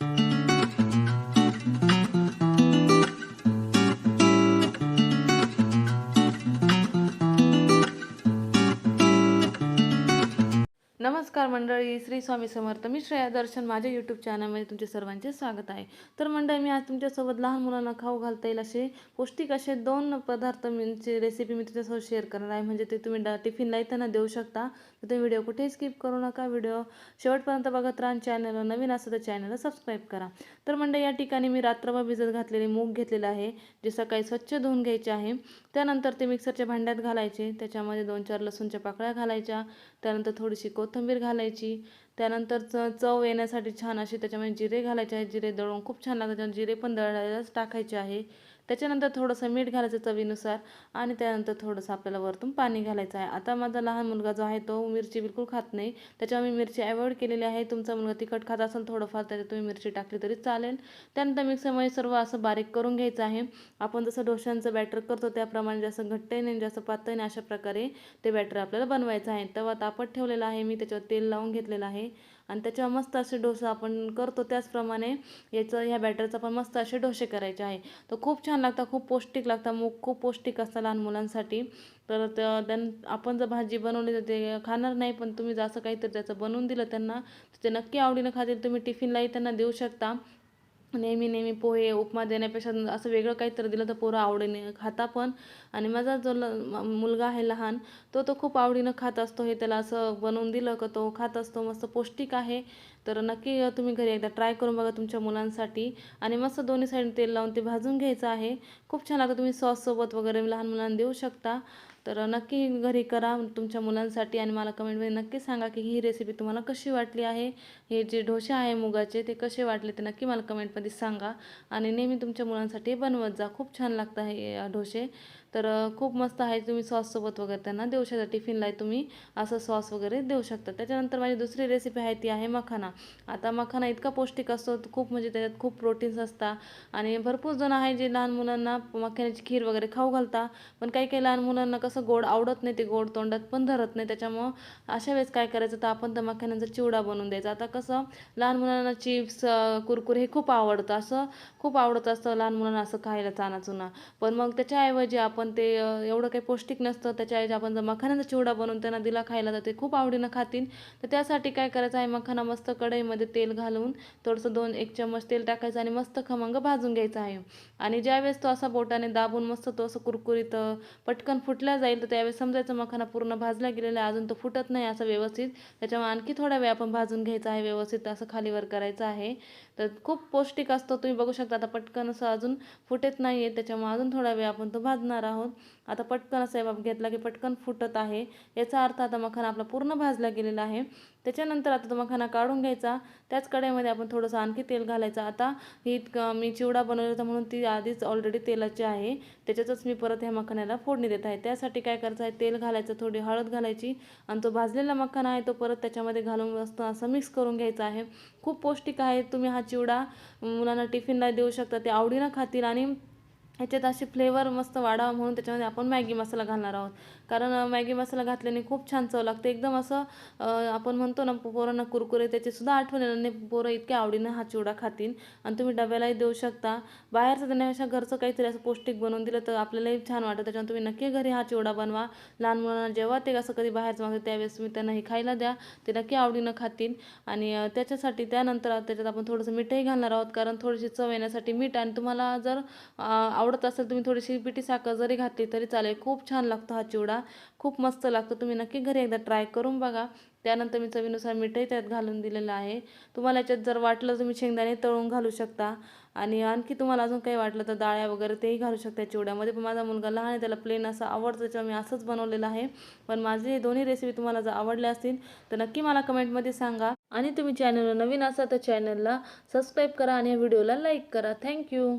Thank you. नमस्कार मंडळी श्री स्वामी समर्थ. मी श्रेया दर्शन. माझ्या यूट्यूब चॅनलमध्ये तुमचे सर्वांचे स्वागत आहे. तर मंडळी मी आज तुमच्यासोबत लहान मुलांना खाऊ घालता येईल असे पौष्टिक असे दोन पदार्थ मीचे रेसिपी मी तुमच्यासोबत शेअर करणार आहे. म्हणजे ते तुम्ही डा टिफिनला येताना देऊ शकता. तर तुम्ही व्हिडिओ कुठेही स्किप करू नका. व्हिडिओ शेवटपर्यंत बघत राहा चॅनलवर नवीन असं तर चॅनलला सबस्क्राईब करा. तर मंडळी या ठिकाणी मी रात्रभर भिजत घातलेले मूग घेतलेलं आहे जे सकाळी स्वच्छ धुवून घ्यायचे आहे. त्यानंतर ते मिक्सरच्या भांड्यात घालायचे. त्याच्यामध्ये दोन चार लसूणच्या पाकळ्या घालायच्या. त्यानंतर थोडीशी कोथिंबीर कोथिंबीर घालायची. त्यानंतर च चव येण्यासाठी छान अशी त्याच्यामध्ये जिरे घालायचे आहे जिरे दळून खूप छान लागतात. जिरे पण दळायलाच टाकायचे आहे. त्याच्यानंतर थोडंसं मीठ घालायचं चवीनुसार आणि त्यानंतर थोडंसं आपल्याला वरतून पाणी घालायचं आहे. आता माझा लहान मुलगा जो आहे तो मिरची बिलकुल खात नाही. त्याच्यामुळे मी मिरची अवॉइड केलेली आहे. तुमचा मुलगा तिखट खात असेल थोडंफार त्याच्यात तुम्ही मिरची टाकली तरी चालेल. त्यानंतर मिक्सरमध्ये सर्व असं बारीक करून घ्यायचं आहे. आपण जसं डोशांचं बॅटर करतो त्याप्रमाणे जास्त घट्टही नाही जास्त पातळ नाही अशा प्रकारे ते बॅटर आपल्याला बनवायचं आहे. तवा तापत ठेवलेला आहे. मी त्याच्यावर तेल लावून घेतलेलं आहे. आणि त्याच्यावर मस्त असे डोसा आपण करतो त्याचप्रमाणे याचं ह्या बॅटरचा पण मस्त असे डोसे करायचे आहे. तर खूप छान लागतात खूप पौष्टिक लागतं मूग खूप पौष्टिक असतं लहान मुलांसाठी. तर त्यां आपण जर भाजी बनवली तर ते खाणार नाही पण तुम्ही जर असं काहीतरी त्याचं बनवून दिलं त्यांना तर ते नक्की आवडीनं खातील. तुम्ही टिफिनलाही त्यांना देऊ शकता. नेहमी नेहमी पोहे उपमा देण्यापेक्षा असं वेगळं काहीतरी दिलं तर पोरं आवडीने खाता पण. आणि माझा जो ल मुलगा आहे लहान तो तो खूप आवडीनं खात असतो. हे त्याला असं बनवून दिलं का तो खात असतो. मस्त पौष्टिक आहे. तर नक्की तुम्ही घरी एकदा ट्राय करून बघा तुमच्या मुलांसाठी. आणि मस्त दोन्ही साईड तेल लावून ते भाजून घ्यायचं आहे. खूप छान लागतं तुम्ही सॉससोबत वगैरे लहान मुलांना देऊ शकता. तर नक्की घरी करा तुमच्या मुलांसाठी आणि मला कमेंटमध्ये नक्की सांगा की ही रेसिपी तुम्हाला कशी वाटली आहे. हे जे ढोसे आहे मुगाचे ते कसे वाटले ते नक्की मला कमेंटमध्ये सांगा. आणि नेहमी तुमच्या मुलांसाठी बनवत जा. खूप छान लागतं हे डोसे. तर खूप मस्त आहे तुम्ही सॉससोबत वगैरे त्यांना देऊ शकता. टिफिनला तुम्ही असं सॉस वगैरे देऊ शकता. त्याच्यानंतर माझी दुसरी रेसिपी आहे ती आहे मखाना. आता मखाना इतका पौष्टिक असतो खूप म्हणजे त्याच्यात खूप प्रोटीन्स असतात. आणि भरपूर जण आहे जे लहान मुलांना मखाण्याची खीर वगैरे खाऊ घालता पण काही काही लहान मुलांना कसं गोड आवडत नाही ते गोड तोंडात पण धरत नाही. त्याच्यामुळं अशा वेळेस काय करायचं तर आपण त्या मखाण्याचा चिवडा बनवून द्यायचा. आता कसं लहान मुलांना चिप्स कुरकुरे हे खूप आवडतं. असं खूप आवडत असतं लहान मुलांना असं खायला चाना चुना. पण मग त्याच्याऐवजी आपण ते एवढं काही पौष्टिक नसतं. त्याच्याऐवजी आपण जर मखाण्याचा चिवडा बनवून त्यांना दिला खायला तर ते खूप आवडीनं खातील. तर त्यासाठी काय करायचं आहे मखाना मस्त कढईमध्ये तेल घालून थोडंसं दोन एक चम्मच तेल टाकायचं आणि मस्त खमंग भाजून घ्यायचा आहे. आणि ज्यावेळेस तो असा बोटाने दाबून मस्त तो असं कुरकुरीत पटकन फुटला जाईल तर त्यावेळेस समजायचं मखाना पूर्ण भाजला गेलेला आहे. अजून तो फुटत नाही असं व्यवस्थित. त्याच्यामुळे आणखी थोडा वेळ आपण भाजून घ्यायचा आहे व्यवस्थित असं खालीवर करायचं आहे. तर खूप पौष्टिक असतो. तुम्ही बघू शकता आता पटकन असं अजून फुटत नाही आहे त्याच्यामुळे अजून थोडा वेळ आपण तो भाजणार आहोत आता पटकन असा घेतला की पटकन फुटत आहे. याचा अर्थ आता मखाना आपला पूर्ण भाजला गेलेला आहे. त्याच्यानंतर आता तो मखाना काढून घ्यायचा. त्याच कढईमध्ये आपण थोडंसं आणखी तेल घालायचं. आता ही मी चिवडा बनवला होता म्हणून ती आधीच ऑलरेडी तेलाची आहे. त्याच्यातच मी परत ह्या मखाण्याला फोडणी देत आहे. त्यासाठी काय करायचं आहे? तेल घालायचं थोडी हळद घालायची आणि तो भाजलेला मखाना आहे तो परत त्याच्यामध्ये घालून असतो असं मिक्स करून घ्यायचा आहे. खूप पौष्टिक आहे. तुम्ही हा चिवडा मुलांना टिफिनला देऊ शकता. ते आवडीनं खातील आणि ह्याच्यात असे फ्लेवर मस्त वाढावा म्हणून त्याच्यामध्ये आपण मॅगी मसाला घालणार आहोत. कारण मॅगी मसाला घातल्याने खूप छान चव लागते. एकदम असं आपण म्हणतो ना पोरांना कुरकुरे त्याचीसुद्धा आठवण येणार नाही पोरं इतक्या आवडीनं हा चिवडा खातील आणि तुम्ही डब्यालाही देऊ शकता. बाहेरचं देण्यापेक्षा घरचं काहीतरी असं पौष्टिक बनवून दिलं तर आपल्यालाही छान वाटतं. त्याच्यामुळे तुम्ही नक्की घरी हा चिवडा बनवा. लहान मुलांना जेव्हा ते असं कधी बाहेरचं मागतात त्यावेळेस तुम्ही त्यांना हे खायला द्या. ते नक्की आवडीनं खातील आणि त्याच्यासाठी त्यानंतर त्याच्यात आपण थोडंसं मीठही घालणार आहोत. कारण थोडीशी चव येण्यासाठी मीठ आणि तुम्हाला जर आवडत असेल तुम्ही थोडीशी बिटी साखर जरी घातली तरी चालेल. खूप छान लागतो हा चिवडा. खूप मस्त लागतो. तुम्ही नक्की घरी एकदा ट्राय करून बघा. त्यानंतर मी चवीनुसार मीठही त्यात घालून दिलेलं आहे. तुम्हाला याच्यात जर वाटलं तुम्ही शेंगदाणे तळून घालू शकता. आणि आणखी तुम्हाला अजून काही वाटलं तर डाळ्या वगैरे तेही घालू शकता चिवड्यामध्ये. पण माझा मुलगा लहान आहे त्याला प्लेन असं आवडतं त्याच्यामुळे मी असंच बनवलेलं आहे. पण माझी दोन्ही रेसिपी तुम्हाला जर आवडल्या असतील तर नक्की मला कमेंटमध्ये सांगा. आणि तुम्ही चॅनलला नवीन असाल तर चॅनलला सबस्क्राईब करा आणि या व्हिडिओला लाईक करा. थँक्यू